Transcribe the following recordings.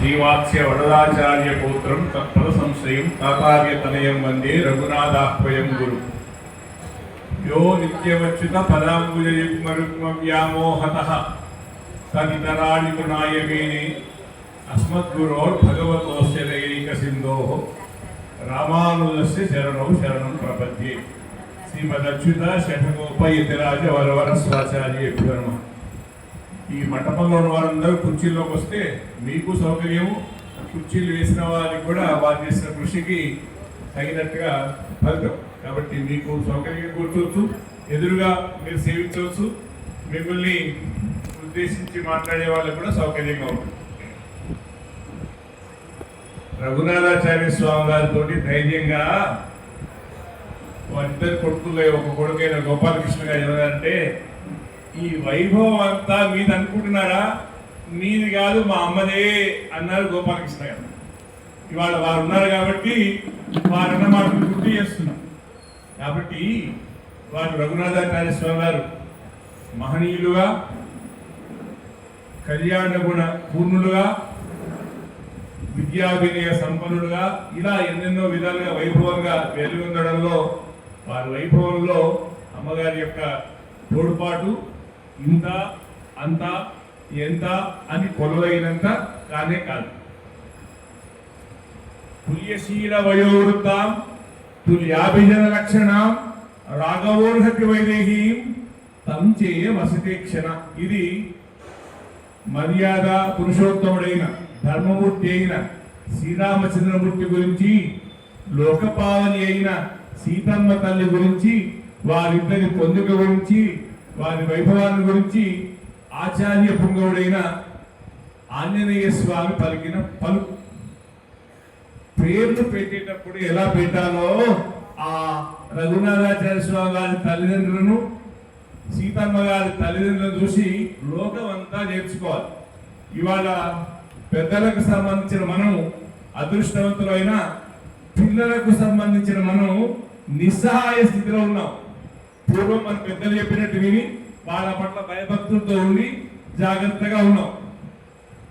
శ్రీవాత్స్య వరదాచార్య పౌత్రం తత్పద సంశయం తాతార్య తనయం వందే రఘునాథాహ్వయం గురు. యో నిత్యమచ్యుత పదాంబుజయుగ్మరుగ్మ వ్యామోహత తదితరాణి గుణాయమేనే అస్మద్గురోర్భగవతోస్య దయైక సింధో రామానుజస్య శరణం శరణం ప్రపద్యే. శ్రీమదచ్యుత శఠగోప ఇతిరాజ వరవర స్వాచార్య నమః. ఈ మంటపంలో ఉన్న వారందరూ కుర్చీల్లోకి వస్తే మీకు సౌకర్యము. కుర్చీలు వేసిన వారికి కూడా వారు చేసిన కృషికి తగినట్టుగా ఫలితం. కాబట్టి మీకు సౌకర్యంగా కూర్చోవచ్చు. ఎదురుగా మీరు సేవించవచ్చు. మిమ్మల్ని ఉద్దేశించి మాట్లాడే వాళ్ళకి కూడా సౌకర్యంగా ఉంటుంది. రఘునాథాచార్య స్వామి గారితో ధైర్యంగా వారిద్దరు కొడుకుల్లో ఒక కొడుకైన గోపాలకృష్ణ గారు ఎవరంటే ఈ వైభవం అంతా మీది అనుకుంటున్నారా? మీది కాదు మా అమ్మదే అన్నారు గోపాలకృష్ణ గారు ఇవాళ వారు ఉన్నారు కాబట్టి వారన్న మాకు గుర్తు చేస్తున్నాం. కాబట్టి వారు రఘునాథాచార్య స్వామి గారు మహనీయులుగా కళ్యాణ గుణ పూర్ణులుగా విద్యాభినయ సంపన్నులుగా ఇలా ఎన్నెన్నో విధాలుగా వైభవంగా వెలుగొందడంలో వారి వైభవంలో అమ్మగారి యొక్క తోడ్పాటు ఇంత అంత ఎంత అని కొలవైనంత కానే కాదు. తుల్యశీల వయోవృత్తాం తుల్యాభిజన లక్షణం రాఘవోర్హతి వైదేహీం తం చేయ వసతే క్షణ. ఇది మర్యాద పురుషోత్తముడైన ధర్మమూర్తి అయిన శ్రీరామచంద్రమూర్తి గురించి లోకపావని అయిన సీతమ్మ తల్లి గురించి వారిద్దరి పొందుక గురించి వారి వైభవాన్ని గురించి ఆచార్య పుంగవుడైన ఆంజనేయ స్వామి పలికిన పలు పేర్లు పెట్టేటప్పుడు ఎలా పెట్టాలో ఆ రఘునాథాచార్య స్వామి గారి తల్లిదండ్రులను సీతమ్మ గారి తల్లిదండ్రులను చూసి లోకం అంతా నేర్చుకోవాలి. ఇవాళ పెద్దలకు సంబంధించిన మనం అదృష్టవంతులైన పిల్లలకు సంబంధించిన మనం నిస్సహాయ స్థితిలో ఉన్నాం. పూర్వం మన పెద్దలు చెప్పినట్టు విని వాళ్ళ పట్ల భయభక్తులతో ఉండి జాగ్రత్తగా ఉన్నాం.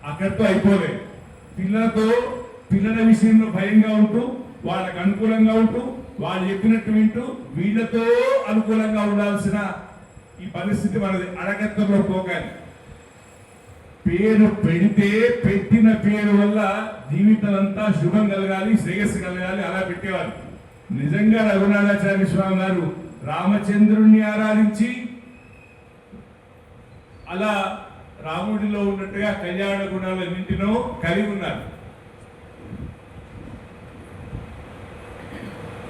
అక్కడితో అయిపోలే. పిల్లలతో పిల్లల విషయంలో భయంగా ఉంటూ వాళ్ళకు అనుకూలంగా ఉంటూ వాళ్ళు చెప్పినట్టు వింటూ వీళ్ళతో అనుకూలంగా ఉండాల్సిన ఈ పరిస్థితి మనది అడగత్తంలో పోగాలి పేరు పెడితే పెట్టిన పేరు వల్ల జీవితం అంతా శుభం కలగాలి శ్రేయస్సు కలగాలి అలా పెట్టేవారు. నిజంగా రఘునాథాచార్య స్వామి గారు రామచంద్రుణ్ణి ఆరాధించి అలా రాముడిలో ఉన్నట్టుగా కళ్యాణ గుణాలు ఎన్నింటినో కలిగి ఉన్నారు.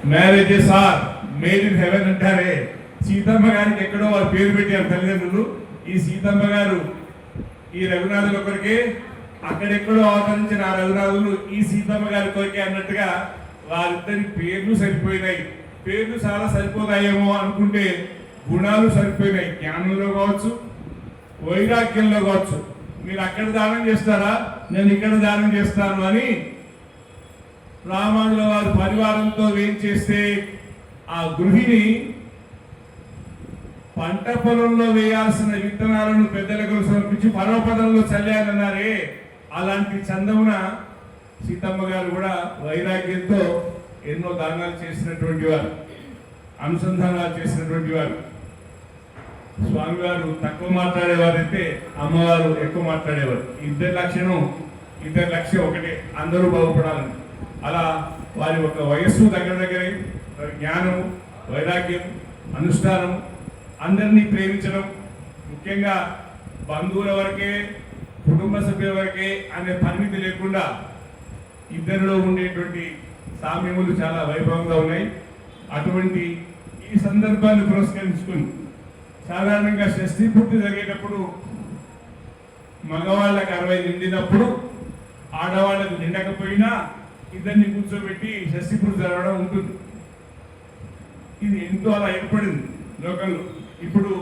Marriages are made in heaven అంటారే. సీతమ్మ గారికి ఎక్కడో వారు పేరు పెట్టారు తల్లిదండ్రులు. ఈ సీతమ్మ గారు ఈ రఘునాథుల కొరికే అక్కడెక్కడో అవతరించిన ఆ రఘునాథులు ఈ సీతమ్మ గారి కొరికే అన్నట్టుగా వారిద్దరి పేర్లు సరిపోయినాయి. పేర్లు చాలా సరిపోతాయేమో అనుకుంటే గుణాలు సరిపోయినాయి. జ్ఞానంలో కావచ్చు వైరాగ్యంలో కావచ్చు. మీరు అక్కడ దానం చేస్తారా? నేను ఇక్కడ దానం చేస్తాను అని రామానుల వారి పరివారంతో ఏం చేస్తే ఆ గృహిణి పంట పొలంలో వేయాల్సిన విత్తనాలను పెద్దలకు సమర్పించి పర్వపదంలో చల్లారన్నారే అలాంటి చందమున సీతమ్మ గారు కూడా వైరాగ్యంతో ఎన్నో దానాలు చేసినటువంటి వారు అనుసంధానాలు చేసినటువంటి వారు. స్వామివారు తక్కువ మాట్లాడేవారైతే అమ్మవారు ఎక్కువ మాట్లాడేవారు. ఇద్దరి లక్ష్యం ఇద్దరి లక్ష్యం ఒకటే అందరూ బాగుపడాలని. అలా వారి యొక్క వయస్సు దగ్గర దగ్గర జ్ఞానం వైరాగ్యం అనుష్ఠానం అందరినీ ప్రేమించడం ముఖ్యంగా బంధువుల వరకే కుటుంబ సభ్యుల వరకే అనే పరిమితి లేకుండా ఇద్దరిలో ఉండేటువంటి సామ్యములు చాలా వైభవంగా ఉన్నాయి. అటువంటి ఈ సందర్భాన్ని పురస్కరించుకుని సాధారణంగా షష్ఠి పూర్తి జరిగేటప్పుడు మగవాళ్ళకి అరవై నిండినప్పుడు ఆడవాళ్ళకు నిండకపోయినా ఇద్దరిని కూర్చోబెట్టి షష్ఠి పూర్తి జరగడం ఉంటుంది. ఇది ఎంతో అలా ఏర్పడింది లోకంలో. ఇప్పుడు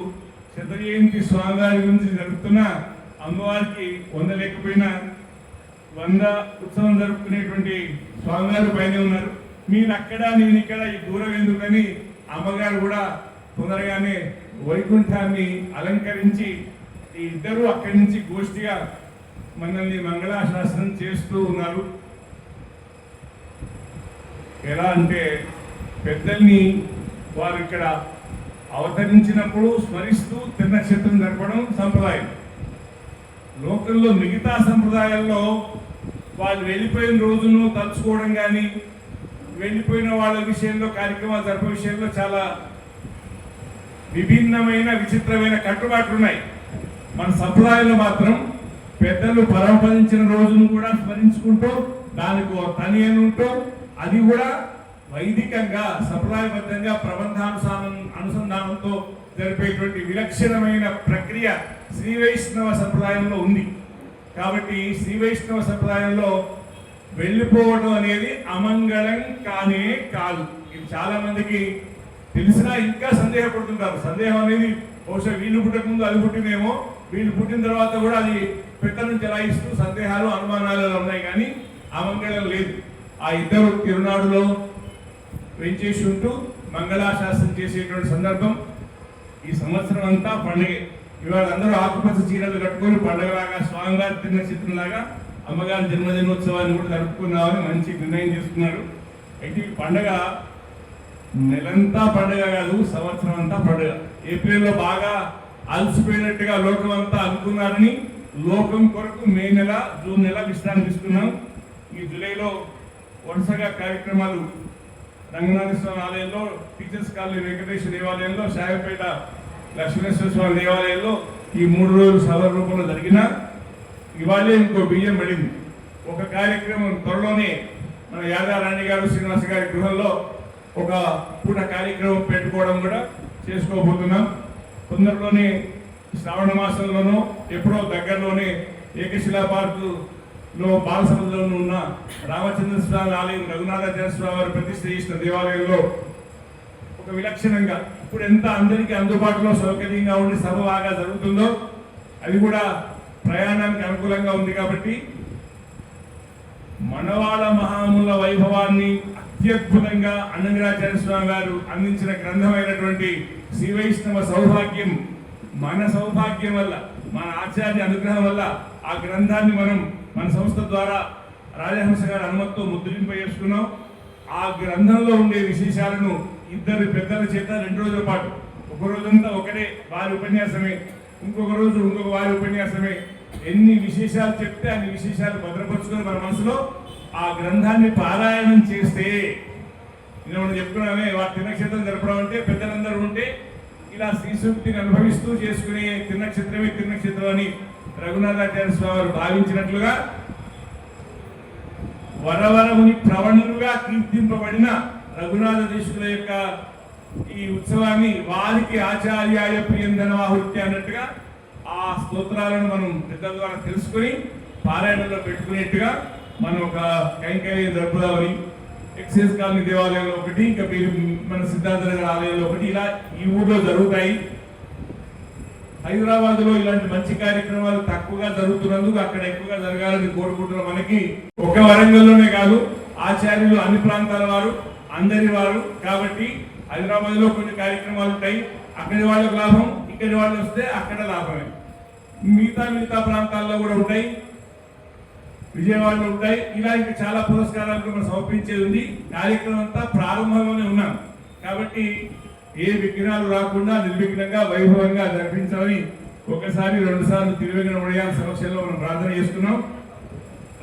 శతజయంతి స్వామివారి గురించి జరుగుతున్న అమ్మవారికి వంద లేకపోయినా వంద ఉత్సవం జరుపుకునేటువంటి స్వామివారు పైన ఉన్నారు. మీరు అక్కడ నేను ఇక్కడ ఈ దూరం ఎందుకని అమ్మగారు కూడా తొందరగానే వైకుంఠాన్ని అలంకరించి ఈ ఇద్దరు అక్కడి నుంచి గోష్ఠిగా మనల్ని మంగళాశాసనం చేస్తూ ఉన్నారు. ఎలా అంటే పెద్దల్ని వారు ఇక్కడ అవతరించినప్పుడు స్మరిస్తూ తిన్నక్షత్రం జరపడం సంప్రదాయం. లోకల్లో మిగతా సంప్రదాయాల్లో వాళ్ళు వెళ్ళిపోయిన రోజును తలుచుకోవడం కానీ వెళ్ళిపోయిన వాళ్ళ విషయంలో కార్యక్రమాలు జరిపే విషయంలో చాలా విభిన్నమైన విచిత్రమైన కట్టుబాట్లు ఉన్నాయి. మన సంప్రదాయంలో మాత్రం పెద్దలు పరంపరించిన రోజును కూడా స్మరించుకుంటూ దానికి ఒక తని అని ఉంటూ అది కూడా వైదికంగా సంప్రదాయబద్ధంగా ప్రబంధానుసానం అనుసంధానంతో జరిపేటువంటి విలక్షణమైన ప్రక్రియ శ్రీ వైష్ణవ సంప్రదాయంలో ఉంది. కాబట్టి శ్రీ వైష్ణవ సంప్రదాయంలో వెళ్ళిపోవడం అనేది అమంగళం కానే కాదు. ఇది చాలా మందికి తెలిసినా ఇంకా సందేహపడుతుంటారు. సందేహం అనేది బహుశా వీళ్ళు పుట్టక ముందు అది పుట్టిందేమో వీళ్ళు పుట్టిన తర్వాత కూడా అది పెద్దలను చెలాయిస్తూ సందేహాలు అనుమానాలు ఉన్నాయి కానీ అమంగళం లేదు. ఆ ఇద్దరు తిరునాడులో వెంచేసి ఉంటూ మంగళాశాసనం చేసేటువంటి సందర్భం ఈ సంవత్సరం అంతా పండుగే. ఇవాళ అందరూ ఆకుపచ్చ చీరలు కట్టుకొని పండగలాగా స్వామివారి తిన్న చిత్రంలాగా అమ్మగారి జన్మదినోత్సవాన్ని కూడా జరుపుకున్నామని మంచి నిర్ణయం చేసుకున్నారు అయితే ఈ పండగ నెలంతా పండగ కాదు సంవత్సరం అంతా పండగ. ఏప్రిల్లో బాగా అలసిపోయినట్టుగా లోకం అంతా అనుకున్నారని లోకం కొరకు మే నెల జూన్ నెల విశ్రాంతి తీసుకున్నాం. ఈ జూలైలో వరుసగా కార్యక్రమాలు రంగనాథ స్వామి ఆలయంలో టీచర్స్ కాలనీ వెంకటేశ్వర దేవాలయంలో సాయపేట లక్ష్మీశ్వర స్వామి దేవాలయంలో ఈ మూడు రోజులు సభ రూపంలో జరిగిన ఇవాళే ఇంకో బియ్యం పడింది ఒక కార్యక్రమం త్వరలోనే మన యాదారాణి గారు శ్రీనివాస గారి గృహంలో ఒక పూట కార్యక్రమం పెట్టుకోవడం కూడా చేసుకోబోతున్నాం. తొందరలోనే శ్రావణ మాసంలోనూ ఎప్పుడో దగ్గరలోనే ఏకశిలా పార్కులో బాలసభలోనూ బాలసముద్రంలో ఉన్న రామచంద్ర స్వామి ఆలయం రఘునాథాచార్య స్వామి వారు ప్రతిష్ఠ చేసిన దేవాలయంలో ఒక విలక్షణంగా ఇప్పుడు ఎంత అందరికీ అందుబాటులో సౌకర్యంగా ఉండి సభ బాగా జరుగుతుందో అది కూడా ప్రయాణానికి అనుకూలంగా ఉంది కాబట్టి మనవాళ మహాముల వైభవాన్ని అత్యద్భుతంగా అన్నగిరాచార్య స్వామి గారు అందించిన గ్రంథమైనటువంటి శ్రీ వైష్ణవ సౌభాగ్యం మన సౌభాగ్యం వల్ల మన ఆచార్య అనుగ్రహం వల్ల ఆ గ్రంథాన్ని మనం మన సంస్థ ద్వారా రాజహంస గారి అనుమతితో ముద్రింప చేసుకున్నాం ఆ గ్రంథంలో ఉండే విశేషాలను ఇద్దరు పెద్దల చేత రెండు రోజుల పాటు. ఒక రోజంతా ఒకటే వారి ఉపన్యాసమే. ఇంకొక రోజు ఇంకొక వారి ఉపన్యాసమే. ఎన్ని విశేషాలు చెప్తే అన్ని విశేషాలు భద్రపరుచుకొని మన మనసులో ఆ గ్రంథాన్ని పారాయణం చేస్తే నేను మనం చెప్పుకున్నామే వారి తిన్నక్షేత్రం జరపడం అంటే పెద్దలందరూ ఉంటే ఇలా శ్రీశక్తిని అనుభవిస్తూ చేసుకునే తిన్నక్షేత్రమే తిన్నక్షేత్రం అని రఘునాథాచార్య స్వామి వారు భావించినట్లుగా వరవరముని ప్రవణులుగా కీర్తింపబడిన రఘునాథ ఋషుల యొక్క ఈ ఉత్సవాన్ని వారికి ఆచార్యాయ ప్రియంధనవాహుత్య అన్నట్టుగా ఆ స్తోత్రాలను మనం పెద్దల ద్వారా తెలుసుకొని పారాయణలో పెట్టుకునేట్టుగా మనం ఒక కైంకర్య జరుపుదామని ఎక్సైజ్ కాలనీ దేవాలయంలో ఒకటి ఇంకా మీరు మన సిద్ధార్థ నగర్ ఆలయంలో ఒకటి ఇలా ఈ ఊర్లో జరుగుతాయి. హైదరాబాద్లో ఇలాంటి మంచి కార్యక్రమాలు తక్కువగా జరుగుతున్నందుకు అక్కడ ఎక్కువగా జరగాలని కోరుకుంటున్న మనకి ఒక వరంగల్లోనే కాదు ఆచార్యులు అన్ని ప్రాంతాల వారు అందరి వారు. కాబట్టి హైదరాబాద్లో కొన్ని కార్యక్రమాలు ఉంటాయి. అక్కడి వాళ్ళకు లాభం ఇక్కడి వాళ్ళు వస్తే అక్కడ లాభమే. మిగతా మిగతా ప్రాంతాల్లో కూడా ఉంటాయి. విజయవాడలో ఉంటాయి. ఇలా ఇంకా చాలా పురస్కారాలు మనం సమర్పించేది ఉంది. కార్యక్రమం అంతా ప్రారంభంలోనే ఉన్నాం. కాబట్టి ఏ విఘ్నాలు రాకుండా నిర్విఘ్నంగా వైభవంగా జరిపించాలని ఒకసారి రెండు సార్లు తిరువిఘ్న సమస్యల్లో మనం ప్రార్థన చేస్తున్నాం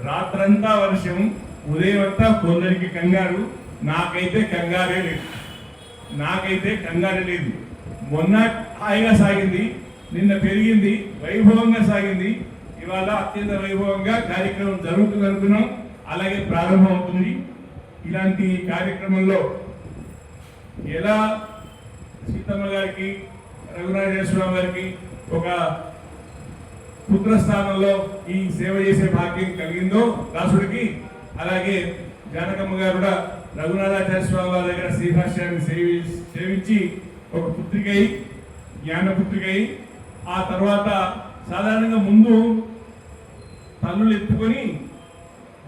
రాత్రంతా వర్షం ఉదయం అంతా కొందరికి కంగారు. నాకైతే కంగారే లేదు. నాకైతే కంగారే లేదు. మొన్న హాయిగా సాగింది నిన్న పెరిగింది వైభవంగా సాగింది. ఇవాళ అత్యంత వైభవంగా కార్యక్రమం జరుగుతుంది అనుకున్నాం. అలాగే ప్రారంభం అవుతుంది. ఇలాంటి కార్యక్రమంలో ఎలా సీతమ్మ గారికి రఘునాథేశ్వరరావు గారికి ఒక పుత్రస్థానంలో ఈ సేవ చేసే భాగ్యం కలిగిందో దాసుడికి అలాగే జానకమ్మ గారు కూడా రఘునాథాచార్య స్వామి వారి దగ్గర శ్రీభాష్యాన్ని సేవి సేవించి ఒక పుత్రికై జ్ఞాన పుత్రికై ఆ తర్వాత సాధారణంగా ముందు తల్లులు ఎత్తుకొని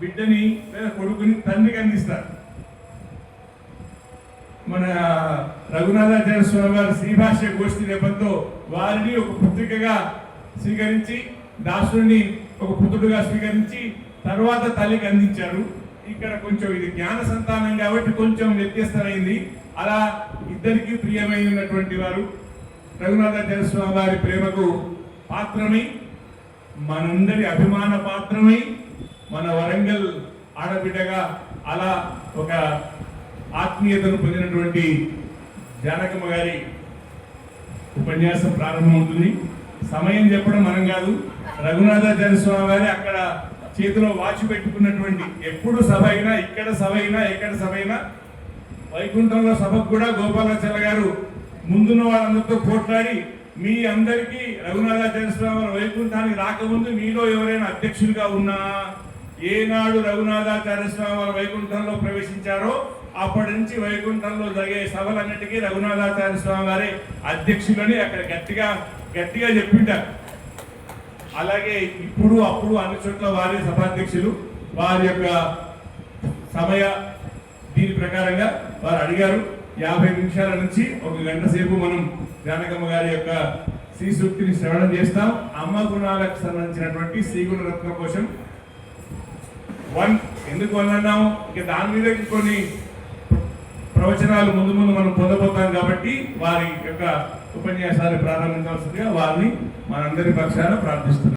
బిడ్డని లేదా కొడుకుని తండ్రికి అందిస్తారు. మన రఘునాథాచార్య స్వామి వారి శ్రీభాష్య గోష్ఠి నేపథ్యంతో వారిని ఒక పుత్రికగా స్వీకరించి దాసుడిని ఒక పుత్రుడుగా స్వీకరించి తర్వాత తల్లికి అందించారు. ఇక్కడ కొంచెం ఇది జ్ఞాన సంతానం కాబట్టి కొంచెం వ్యత్యస్తమైంది అలా ఇద్దరికి ప్రియమైనటువంటి వారు రఘునాథాచార్య స్వామి వారి ప్రేమకు పాత్రమై మనందరి అభిమాన పాత్రమై మన వరంగల్ ఆడబిడ్డగా అలా ఒక ఆత్మీయతను పొందినటువంటి జానకమ్మ గారి ఉపన్యాసం ప్రారంభమవుతుంది. సమయం చెప్పడం మనం కాదు. రఘునాథాచార్య స్వామి వారి అక్కడ చేతిలో వాచి పెట్టుకున్నటువంటి ఎప్పుడు సభ అయినా ఇక్కడ సభ అయినా ఎక్కడ సభ అయినా వైకుంఠంలో సభకు కూడా గోపాలాచార్య గారు ముందున్న వాళ్ళందరితో పోట్లాడి మీ అందరికీ రఘునాథాచార్య స్వామి వైకుంఠానికి రాకముందు మీలో ఎవరైనా అధ్యక్షులుగా ఉన్నా ఏనాడు రఘునాథాచార్య స్వామి వారు వైకుంఠంలో ప్రవేశించారో అప్పటి నుంచి వైకుంఠంలో జరిగే సభలన్నిటికీ రఘునాథాచార్య స్వామి వారి అధ్యక్షులని అక్కడ గట్టిగా గట్టిగా చెప్పింటారు. అలాగే ఇప్పుడు అప్పుడు అన్ని చోట్ల వారి సభాధ్యక్షులు వారి యొక్క సమయ దీని ప్రకారంగా వారు అడిగారు. యాభై నిమిషాల నుంచి ఒక గంట సేపు మనం జానకమ్మ గారి యొక్క శ్రీ సూక్తిని శ్రవణం చేస్తాం. అమ్మ గుణాలకు సంబంధించినటువంటి శ్రీగుణ రత్న కోసం వన్ ఎందుకు వన్ అన్నాము? ఇక దాని మీద కొన్ని ప్రవచనాలు ముందు ముందు మనం పొందబోతాం కాబట్టి వారి యొక్క ఉపన్యాసాలు ప్రారంభించాల్సిందిగా వారిని మనందరి పక్షాన ప్రార్థిస్తున్నాం.